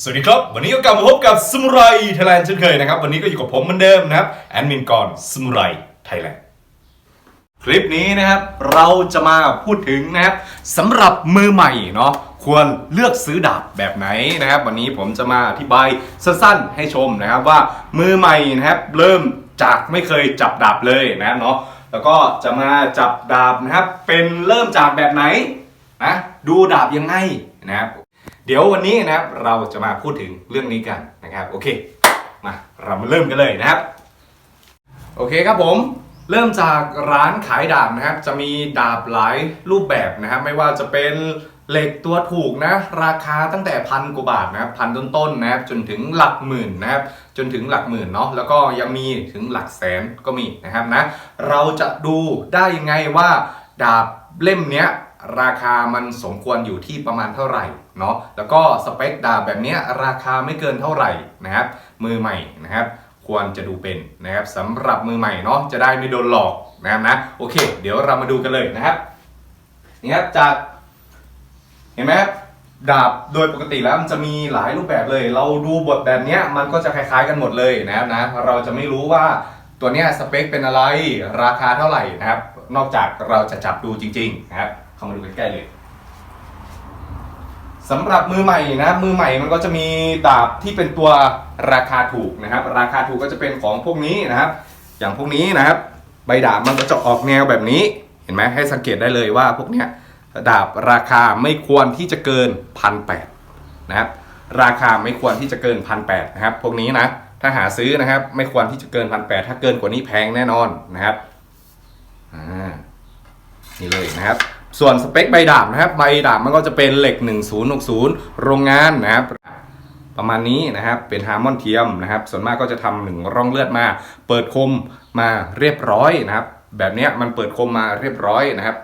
สวัสดีครับ วันนี้ก็กลับมาพบกับสมุไรไทยแลนด์เช่นเคยนะครับ วันนี้ก็อยู่กับผมเหมือนเดิมนะครับ แอดมินกรสมุไรไทยแลนด์คลิปนี้นะครับเราจะมาพูดถึงนะครับสำหรับมือใหม่เนาะควรเลือกซื้อดาบแบบไหนนะครับ วันนี้ผมจะมาอธิบายสั้นๆ ให้ชมนะครับว่ามือใหม่นะครับเริ่มจากไม่เคยจับดาบเลยนะครับเนาะแล้วก็จะมาจับดาบนะครับเป็นเริ่มจากแบบไหนนะดูดาบยังไงนะครับ เดี๋ยววันนี้นะครับเราจะมาพูดถึงเรื่องนี้กันนะครับโอเคมาเรามาเริ่มกันเลยนะครับ โอเคครับผมเริ่มจากร้านขายดาบนะครับ จะมีดาบหลายรูปแบบนะครับ ไม่ว่าจะเป็นเหล็กตัวถูกนะ ราคาตั้งแต่พันกว่าบาทนะครับพันต้นๆนะครับจนถึงหลักหมื่นนะครับ จนถึงหลักหมื่นเนาะแล้วก็ยังมีถึงหลักแสนก็มีนะครับนะ เราจะดูได้ยังไงว่าดาบเล่มเนี้ย ราคามันสมควรอยู่ที่ประมาณเท่าไหร่เนาะแล้วก็สเปคดาบแบบนี้ราคาไม่เกินเท่าไหร่นะครับ มือใหม่นะครับ ควรจะดูเป็นนะครับสำหรับมือใหม่เนาะจะได้ไม่โดนหลอกนะครับนะโอเค เดี๋ยวเรามาดูกันเลยนะครับนี่ครับจากเห็นไหมครับดาบโดยปกติแล้วมันจะมีหลายรูปแบบเลย เราดูบทแบบนี้มันก็จะคล้ายๆกันหมดเลยนะครับนะเราจะไม่รู้ว่าตัวนี้สเปคเป็นอะไรราคาเท่าไหร่นะครับ นอกจากเราจะจับดูจริงๆนะครับ เข้ามาดูใกล้ๆเลยสำหรับมือใหม่นะมือใหม่มันก็จะมีดาบที่เป็นตัวราคาถูกนะครับ ราคาถูกก็จะเป็นของพวกนี้นะครับ อย่างพวกนี้นะครับ ใบดาบมันก็จะออกแนวแบบนี้เห็นไหมให้สังเกตได้เลยว่าพวกเนี้ยดาบราคาไม่ควรที่จะเกินพันแปดนะครับราคาไม่ควรที่จะเกินพันแปดนะครับ พวกนี้นะถ้าหาซื้อนะครับ ไม่ควรที่จะเกินพันแปดถ้าเกินกว่านี้แพงแน่นอนนะครับอ่านี่เลยนะครับ ส่วนสเปคใบดาบนะครับ ใบดาบมันก็จะเป็นเหล็ก 1060 โรงงานนะครับ ประมาณนี้นะครับเป็นฮาร์มอนเทียมนะครับ ส่วนมากก็จะทำหนึ่งร่องเลือดมา เปิดคมมาเรียบร้อยนะครับ แบบนี้มันเปิดคมมาเรียบร้อยนะครับ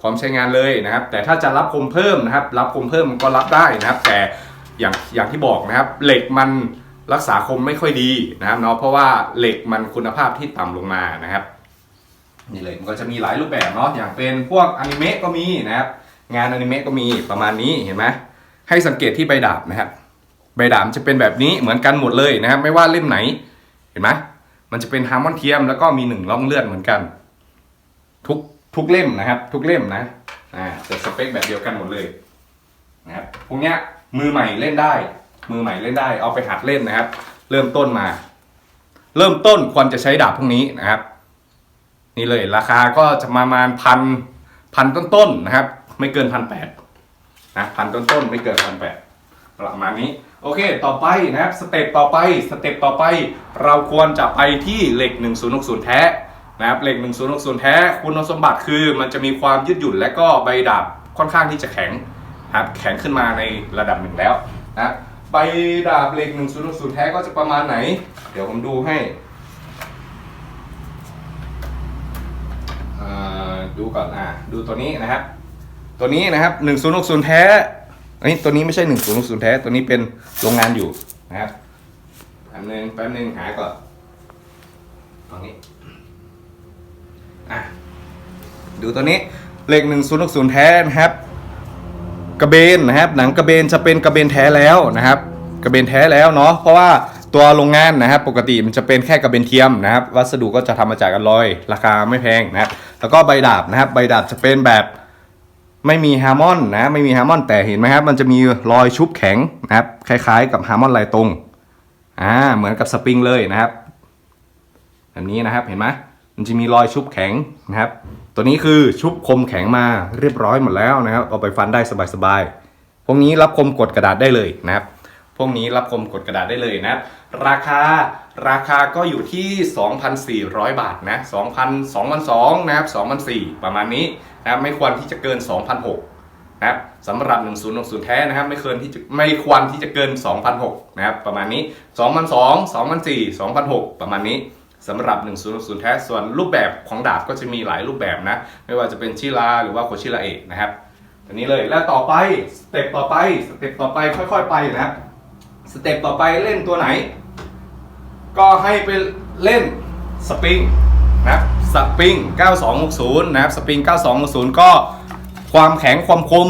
พร้อมใช้งานเลยนะครับ แต่ถ้าจะรับคมเพิ่มนะครับ รับคมเพิ่มก็รับได้นะครับ แต่อย่างอย่างที่บอกนะครับ เหล็กมันรักษาคมไม่ค่อยดีนะครับเนาะเพราะว่าเหล็กมันคุณภาพที่ต่ำลงมานะครับ นี่เลยมันก็จะมีหลายรูปแบบเนาะอย่างเป็นพวกอนิเมะก็มีนะครับงานอนิเมะก็มีประมาณนี้เห็นไหมให้สังเกตที่ใบดาบนะครับใบดาบจะเป็นแบบนี้เหมือนกันหมดเลยนะครับ ไม่ว่าเล่มไหนเห็นไหมมันจะเป็นฮาร์มอนเทียมแล้วก็มีหนึ่งร่องเลือดเหมือนกัน ทุกทุกเล่มนะครับ ทุกเล่มนะอ่าจะสเปคแบบเดียวกันหมดเลยนะครับพวกเนี้ยมือใหม่เล่นได้ มือใหม่เล่นได้ เอาไปหัดเล่นนะครับ เริ่มต้นมา เริ่มต้นควรจะใช้ดาบพวกนี้นะครับ นี่เลย ราคาก็จะประมาณพันพันต้นๆนะครับ ไม่เกินพันแปดนะพันต้นๆไม่เกินพันแปดประมาณนี้ โอเค ต่อไปนะครับสเต็ปต่อไปสเต็ปต่อไป เราควรจะไปที่เหล็ก 1060 แท้นะครับเหล็ก 1060 แท้คุณสมบัติคือมันจะมีความยืดหยุ่นและก็ใบดาบค่อนข้างที่จะแข็งครับแข็งขึ้นมาในระดับหนึ่งแล้วนะใบดาบเหล็ก 1060 แท้ก็จะประมาณไหน เดี๋ยวผมดูให้ อ่า ดูก่อนอ่าดูตัวนี้นะครับ ตัวนี้นะครับ1060แท้อันนี้ตัวนี้ไม่ใช่1060แท้ตัวนี้เป็นโรงงานอยู่นะครับแป๊บนึงแป๊บนึงหาก่อนตรงนี้อะดูตัวนี้เลข1060แท้นะครับกระเบนนะครับ หนังกระเบนจะเป็นกระเบนแท้แล้วนะครับ กระเบนแท้แล้วเนาะเพราะว่าตัวโรงงานนะครับ ปกติมันจะเป็นแค่กระเบนเทียมนะครับ วัสดุก็จะทำมาจากอลลอย ราคาไม่แพงนะครับ แล้วก็ใบดาบนะครับ ใบดาบจะเป็นแบบไม่มีฮาร์มอนนะไม่มีฮาร์มอนแต่เห็นไหมครับ มันจะมีรอยชุบแข็งนะครับ คล้ายๆ กับฮาร์มอนลายตรงอ่าเหมือนกับสปริงเลยนะครับอันนี้นะครับเห็นไหมมันจะมีรอยชุบแข็งนะครับ ตัวนี้คือชุบคมแข็งมาเรียบร้อยหมดแล้วนะครับ เอาไปฟันได้สบายๆพวกนี้รับคมกดกระดาษได้เลยนะครับ พวกนี้รับคมกดกระดาษได้เลยนะครับ ราคา ราคาก็อยู่ที่ 2,400 บาทนะ2,000 2,200นะครับ2,400ประมาณนี้นะครับไม่ควรที่จะเกิน2,600นะครับสำหรับ 1060 แท้นะครับไม่เกินที่จะไม่ควรที่จะเกิน2,600นะครับประมาณนี้2,200 2,400 2,600ประมาณนี้สำหรับ 1060 แท้ส่วนรูปแบบของดาบก็จะมีหลายรูปแบบนะ ไม่ว่าจะเป็นชิลาหรือว่าโคชิลาเอะนะครับอันนี้เลยแล้วต่อไปสเต็ปต่อไปสเต็ปต่อไปค่อย ๆ ไปนะครับสเต็ปต่อไปเล่นตัวไหน ก็ให้ไปเล่นสปริงนะครับสปริง 9260 นะครับสปริง 9260 ก็ความแข็งความคม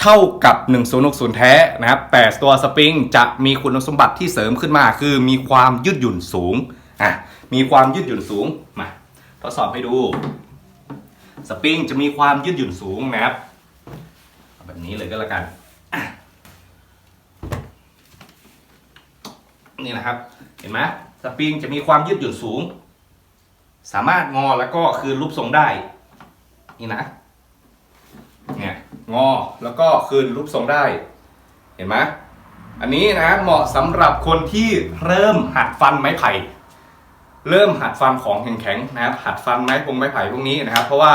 เท่ากับ 1060 แท้นะครับแต่ตัวสปริงจะมีคุณสมบัติที่เสริมขึ้นมา คือมีความยืดหยุ่นสูงอะมีความยืดหยุ่นสูงมาทดสอบให้ดูสปริงจะมีความยืดหยุ่นสูงนะครับแบบนี้เลยก็แล้วกันนี่นะครับ เห็นไหมสปริงจะมีความยืดหยุ่นสูง สามารถงอแล้วก็คืนรูปทรงได้ นี่นะ เนี่ย งอแล้วก็คืนรูปทรงได้ เห็นไหมอันนี้นะเหมาะสำหรับคนที่เริ่มหัดฟันไม้ไผ่ เริ่มหัดฟันของแข็งๆนะครับ หัดฟันไม้พงไม้ไผ่พวกนี้นะครับ เพราะว่า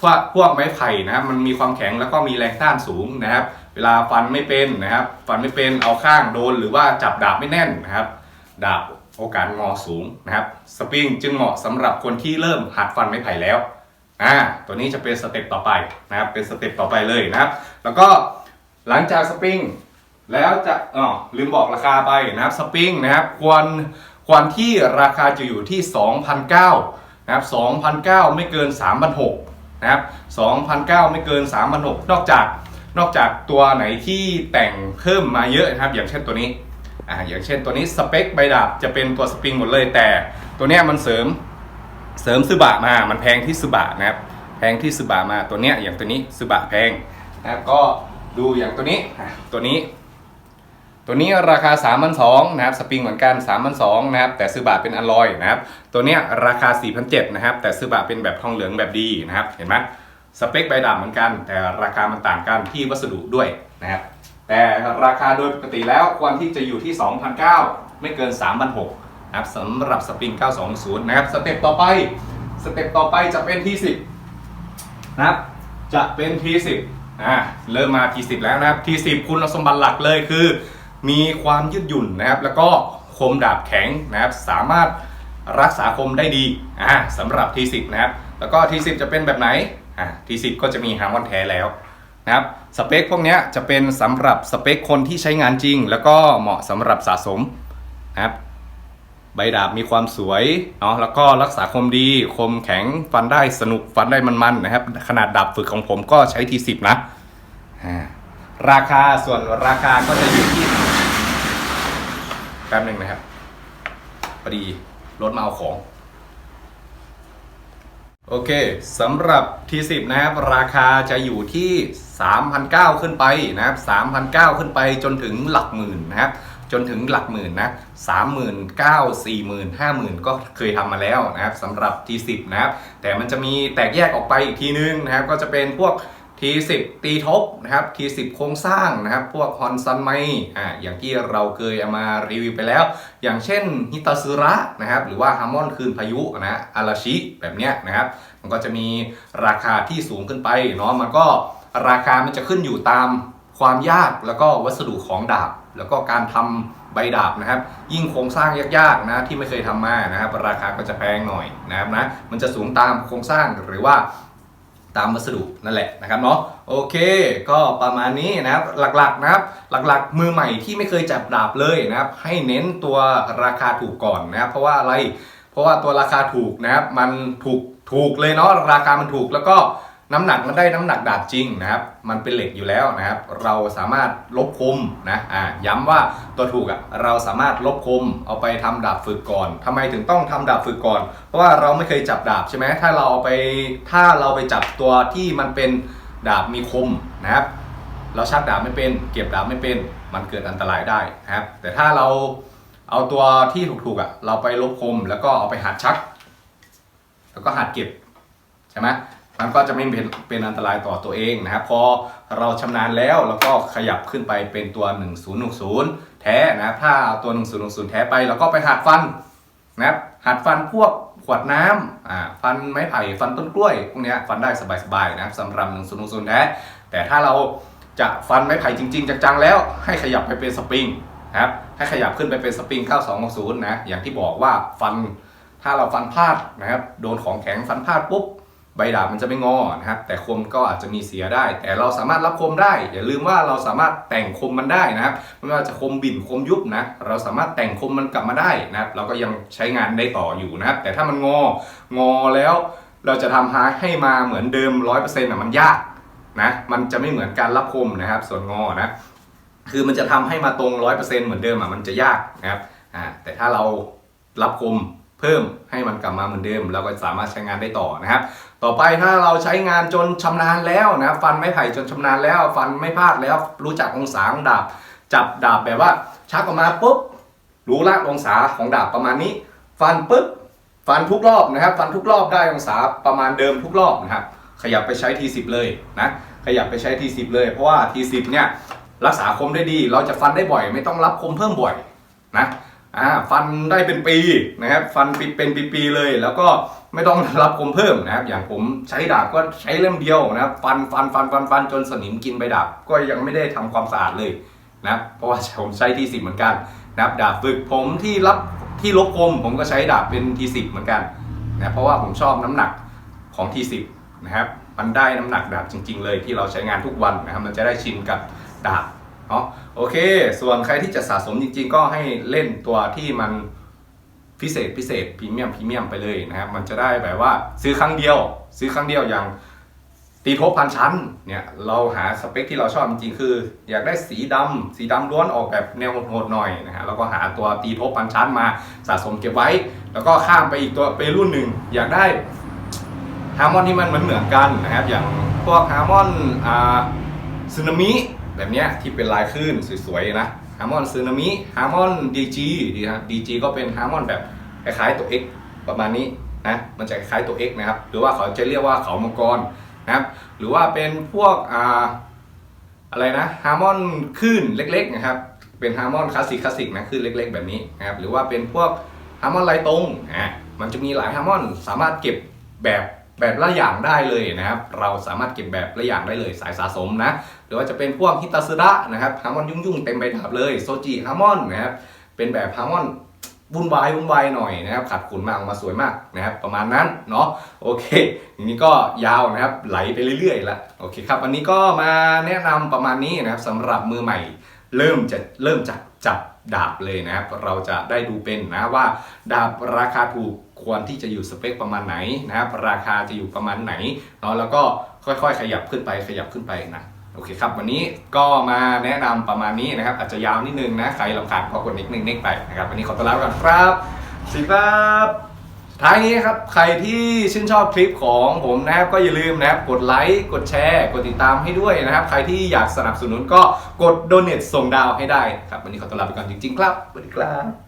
พวกพวกไม้ไผ่นะครับมันมีความแข็งแล้วก็มีแรงต้านสูงนะครับ เวลาฟันไม่เป็นนะครับ ฟันไม่เป็นเอาข้างโดนหรือว่าจับดาบไม่แน่นนะครับ ดาบโอกาสงอสูงนะครับ สปริงจึงเหมาะสำหรับคนที่เริ่มหัดฟันไม้ไผ่แล้วอ่าตัวนี้จะเป็นสเต็ปต่อไปนะครับเป็นสเต็ปต่อไปเลยนะครับ แล้วก็หลังจากสปริงแล้วจะอ๋อลืมบอกราคาไปนะครับสปริงนะครับควรควรที่ราคาจะอยู่ที่ 2,009นะครับ2,009 ไม่เกิน3,600นะครับ2,009 ไม่เกิน3,600นอกจากนอกจากตัวไหนที่แต่งเพิ่มมาเยอะนะครับ อย่างเช่นตัวนี้ อ่าอย่างเช่นตัวนี้สเปคใบดาบจะเป็นตัวสปริงหมดเลยแต่ตัวเนี้ยมันเสริมเสริมซึบะมา มันแพงที่ซึบะนะครับแพงที่ซึบะมาตัวเนี้ยอย่างตัวนี้ซึบะแพงนะครับก็ดูอย่างตัวนี้ตัวนี้ ตัวนี้ราคา3 2 0 0นะครับสปริงเหมือนกัน3 2 0 0นะครับแต่ซึบะเป็นอลลอยนะครับ ตัวเนี้ยราคา4,700นะครับ แต่ซึบะเป็นแบบทองเหลืองแบบดีนะครับ เห็นไหมสเปคใบดาบเหมือนกัน แต่ราคามันต่างกันที่วัสดุด้วยนะครับ แต่ราคาโดยปกติแล้วควรที่จะอยู่ที่2,900ไม่เกิน3,600นะครับสำหรับสปริง 920 นะครับ สเต็ปต่อไป สเต็ปต่อไปจะเป็น T10 นะครับ จะเป็น T10 อ่าเริ่มมา T10 แล้วนะครับ T10 คุณสมบัติหลักเลยคือ มีความยืดหยุ่นนะครับ แล้วก็คมดาบแข็งนะครับ สามารถรักษาคมได้ดีอ่าสำหรับ T10 นะครับ แล้วก็ T10 จะเป็นแบบไหนอ่า T10 ก็จะมีฮาร์มอนแท้แล้ว นะครับสเปคพวกนี้จะเป็นสำหรับสเปคคนที่ใช้งานจริง แล้วก็เหมาะสำหรับสะสมนะครับใบดาบมีความสวยเนาะแล้วก็รักษาคมดีคมแข็งฟันได้สนุกฟันได้มันๆนะครับ ขนาดดาบฝึกของผมก็ใช้ทีสิบนะราคาส่วนราคาก็จะอยู่ที่แป๊บหนึ่งนะครับพอดีรถมาเอาของ โอเคสำหรับ T10 นะครับ ราคาจะอยู่ที่ 3,900 ขึ้นไปนะครับ3,900 ขึ้นไปจนถึงหลักหมื่นนะครับ จนถึงหลักหมื่นนะ39,000 40,000 50,000ก็เคยทำมาแล้วนะครับสำหรับ T10 นะครับ แต่มันจะมีแตกแยกออกไปอีกทีนึงนะครับ ก็จะเป็นพวก T10 ตีทบนะครับ T10 โครงสร้างนะครับ พวกฮอนซันไมอ่าอย่างที่เราเคยเอามารีวิวไปแล้ว อย่างเช่นฮิตาซึระนะครับ หรือว่าฮาร์มอนคืนพายุนะอาราชิแบบเนี้ยนะครับ มันก็จะมีราคาที่สูงขึ้นไปเนาะมันก็ราคามันจะขึ้นอยู่ตามความยากแล้วก็วัสดุของดาบ แล้วก็การทำใบดาบนะครับ ยิ่งโครงสร้างยากๆนะที่ไม่เคยทำมานะครับ ราคาก็จะแพงหน่อยนะครับนะมันจะสูงตามโครงสร้างหรือว่า ตามวัสดุนั่นแหละนะครับเนาะโอเค ก็ประมาณนี้นะครับหลักๆนะครับหลักๆ มือใหม่ที่ไม่เคยจับดาบเลยนะครับ ให้เน้นตัวราคาถูกก่อนนะครับ เพราะว่าอะไรเพราะว่าตัวราคาถูกนะครับมันถูกถูกเลยเนาะราคามันถูกแล้วก็ น้ำหนักมันได้น้ำหนักดาบจริงนะครับ มันเป็นเหล็กอยู่แล้วนะครับ เราสามารถลบคมนะอ่าย้ำว่าตัวถูกอะ่ะเราสามารถลบคมเอาไปทำดาบฝึกก่อนทำไมถึงต้องทำดาบฝึกก่อน เพราะว่าเราไม่เคยจับดาบใช่ไหมถ้าเราเอาไปถ้าเราไปจับตัวที่มันเป็นดาบมีคมนะครับ เราชักดาบไม่เป็น เก็บดาบไม่เป็น มันเกิดอันตรายได้นะครับ แต่ถ้าเราเอาตัวที่ถูกๆอะเราไปลบคมแล้วก็เอาไปหัดชัก แล้วก็หัดเก็บใช่ไหม มันก็จะไม่เป็นเป็นอันตรายต่อตัวเองนะครับพอเราชำนาญแล้วเราก็ขยับขึ้นไปเป็นตัว 1010 แท้นะครับถ้าตัว 1010 แท้ไปเราก็ไปหัดฟันนะครับหัดฟันพวกขวดน้ำอ่าฟันไม้ไผ่ฟันต้นกล้วยพวกนี้ฟันได้สบายๆนะครับสำหรับ1010 แท้แต่ถ้าเราจะฟันไม้ไผ่จริง ๆ จังๆแล้วให้ขยับไปเป็นสปริงนะครับให้ขยับขึ้นไปเป็นสปริง 9260 นะอย่างที่บอกว่าฟันถ้าเราฟันพลาดนะครับโดนของแข็งฟันพลาดปุ๊บ ใบดาบมันจะไม่งอนะครับแต่คมก็อาจจะมีเสียได้ แต่เราสามารถรับคมได้ อย่าลืมว่าเราสามารถแต่งคมมันได้นะครับไม่ว่าจะคมบิ่นคมยุบนะเราสามารถแต่งคมมันกลับมาได้นะครับเราก็ยังใช้งานได้ต่ออยู่นะครับ แต่ถ้ามันงองอแล้ว เราจะทำให้มาเหมือนเดิมร้อยเปอร์เซ็นต์อะมันยากนะมันจะไม่เหมือนการรับคมนะครับ ส่วนงอนะคือมันจะทำให้มาตรงร้อยเปอร์เซ็นต์เหมือนเดิมอะมันจะยากนะครับอ่าแต่ถ้าเรารับคมเพิ่มให้มันกลับมาเหมือนเดิม เราก็สามารถใช้งานได้ต่อนะครับ ต่อไปถ้าเราใช้งานจนชำนาญแล้วนะฟันไม้ไผ่จนชำนาญแล้ว ฟันไม่พลาดแล้ว รู้จักองศาของดาบ จับดาบแบบว่า ชักออกมาปุ๊บรู้ละองศาของดาบประมาณนี้ ฟันปุ๊บฟันทุกรอบนะครับ ฟันทุกรอบได้องศาประมาณเดิมทุกรอบนะครับขยับไปใช้ T10 เลยนะขยับไปใช้ T10 เลย เพราะว่า T10 เนี่ยรักษาคมได้ดี เราจะฟันได้บ่อย ไม่ต้องรับคมเพิ่มบ่อยนะ อ่าฟันได้เป็นปีนะครับฟันปิดเป็นปีๆเลย แล้วก็ไม่ต้องรับคมเพิ่มนะครับ อย่างผมใช้ดาบก็ใช้เล่มเดียวนะครับ ฟันฟันฟันฟันฟันจนสนิมกินใบดาบก็ยังไม่ได้ทำความสะอาดเลยนะเพราะว่าผมใช้ T10 เหมือนกันนะครับดาบฝึกผมที่รับที่ลบคมผมก็ใช้ดาบเป็น T10 เหมือนกันนะเพราะว่าผมชอบน้ำหนักของ T10 นะครับมันได้น้ำหนักดาบจริง ๆ เลยที่เราใช้งานทุกวันนะครับ มันจะได้ชินกับดาบ เนาะโอเค ส่วนใครที่จะสะสมจริง ๆ ก็ให้เล่นตัวที่มันพิเศษพิเศษพรีเมียมพรีเมียมไปเลยนะครับมันจะได้แบบว่าซื้อครั้งเดียว ซื้อครั้งเดียวอย่างตีทบพันชั้นเนี่ยเราหาสเปคที่เราชอบจริงๆคือ อยากได้สีดำสีดำล้วนออกแบบแนวโหดๆหน่อยนะฮะแล้วก็หาตัวตีทบพันชั้นมาสะสมเก็บไว้ แล้วก็ข้ามไปอีกตัวไปรุ่นหนึ่งอยากได้ฮาร์มอนที่มันเหมือนเหมือนกันนะครับอย่างพวกฮาร์มอนอ่าซึนามิ แบบเนี้ยที่เป็นลายคลื่นสวยๆนะฮาร์มอนซึนามิฮาร์มอนดีจีดีนะดีจีก็เป็นฮาร์มอนแบบคล้ายๆตัว X ประมาณนี้นะมันจะคล้ายตัว X นะครับ หรือว่าเขาจะเรียกว่าเขามังกรนะครับ หรือว่าเป็นพวกอ่าอะไรนะฮาร์มอนคลื่นเล็กๆนะครับ เป็นฮาร์มอนคลาสสิกคลาสสิกนะคลื่นเล็ก ๆ แบบนี้นะครับหรือว่าเป็นพวกฮาร์มอนไลตรงอะมันจะมีหลายฮาร์มอนสามารถเก็บแบบแบบละอย่างได้เลยนะครับ เราสามารถเก็บแบบละอย่างได้เลยสายสะสมนะ หรือว่าจะเป็นพวกฮิตาซึระนะครับฮาร์มอนยุ่งๆเต็มใบดาบเลยโซจิฮาร์มอนนะครับเป็นแบบฮาร์มอนวุ่นวายวุ่นวายหน่อยนะครับขัดขุนมากออกมาสวยมากนะครับ ประมาณนั้นเนาะโอเคอย่างนี้ก็ยาวนะครับไหลไปเรื่อยๆละโอเคครับวันนี้ก็มาแนะนำประมาณนี้นะครับสำหรับมือใหม่ เริ่มจะเริ่มจากจับดาบเลยนะครับ เราจะได้ดูเป็นนะว่า ดาบราคาถูกควรที่จะอยู่สเปคประมาณไหนนะครับราคาจะอยู่ประมาณไหนเนาะแล้วก็ค่อยๆ ขยับขึ้นไปขยับขึ้นไปนะ โอเคครับ วันนี้ก็มาแนะนำประมาณนี้นะครับ อาจจะยาวนิดนึงนะใครลำคาญก็กดนิดนึงเน็กไปนะครับวันนี้ขอตัวลาไปก่อนครับสวัสดีครับท้ายนี้ครับใครที่ชื่นชอบคลิปของผมนะครับก็อย่าลืมนะครับกดไลค์กดแชร์ กดติดตามให้ด้วยนะครับ ใครที่อยากสนับสนุนก็กดโดเนทส่งดาวให้ได้ครับวันนี้ขอตัวลาไปก่อนจริงๆ ครับสวัสดีครับ